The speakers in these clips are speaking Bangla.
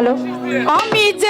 ভালো। আমি যে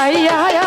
পাইয়া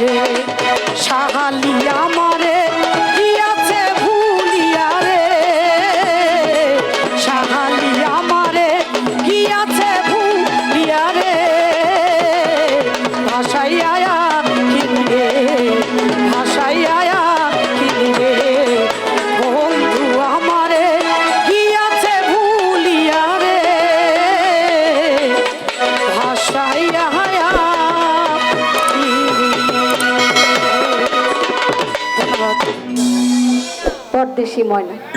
রে দেশি ময়না।